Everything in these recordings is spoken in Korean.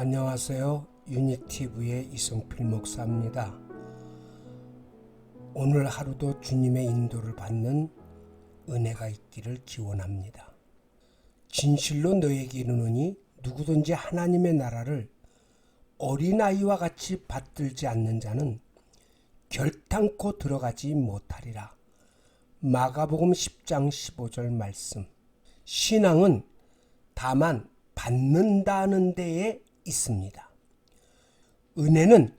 안녕하세요. 유니티브의 이승필 목사입니다. 오늘 하루도 주님의 인도를 받는 은혜가 있기를 기원합니다. 진실로 너에게 이르노니 누구든지 하나님의 나라를 어린아이와 같이 받들지 않는 자는 결탄코 들어가지 못하리라. 마가복음 10장 15절 말씀. 신앙은 다만 받는다는 데에 있습니다. 은혜는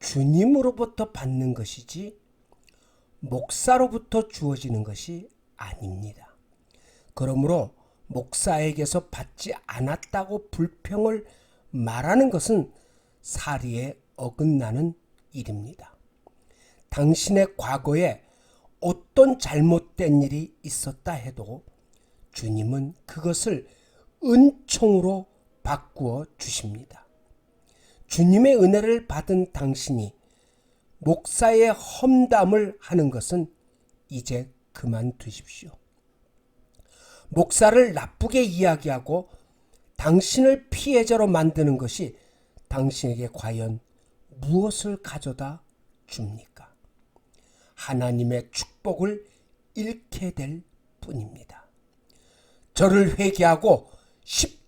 주님으로부터 받는 것이지 목사로부터 주어지는 것이 아닙니다. 그러므로 목사에게서 받지 않았다고 불평을 말하는 것은 사리에 어긋나는 일입니다. 당신의 과거에 어떤 잘못된 일이 있었다 해도 주님은 그것을 은총으로 바꾸어 주십니다. 주님의 은혜를 받은 당신이 목사의 험담을 하는 것은 이제 그만두십시오. 목사를 나쁘게 이야기하고 당신을 피해자로 만드는 것이 당신에게 과연 무엇을 가져다 줍니까? 하나님의 축복을 잃게 될 뿐입니다. 저를 회개하고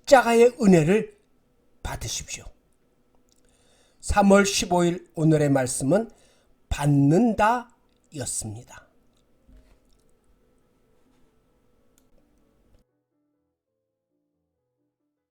십자가의 은혜를 받으십시오. 3월 15일 오늘의 말씀은 받는다 였습니다.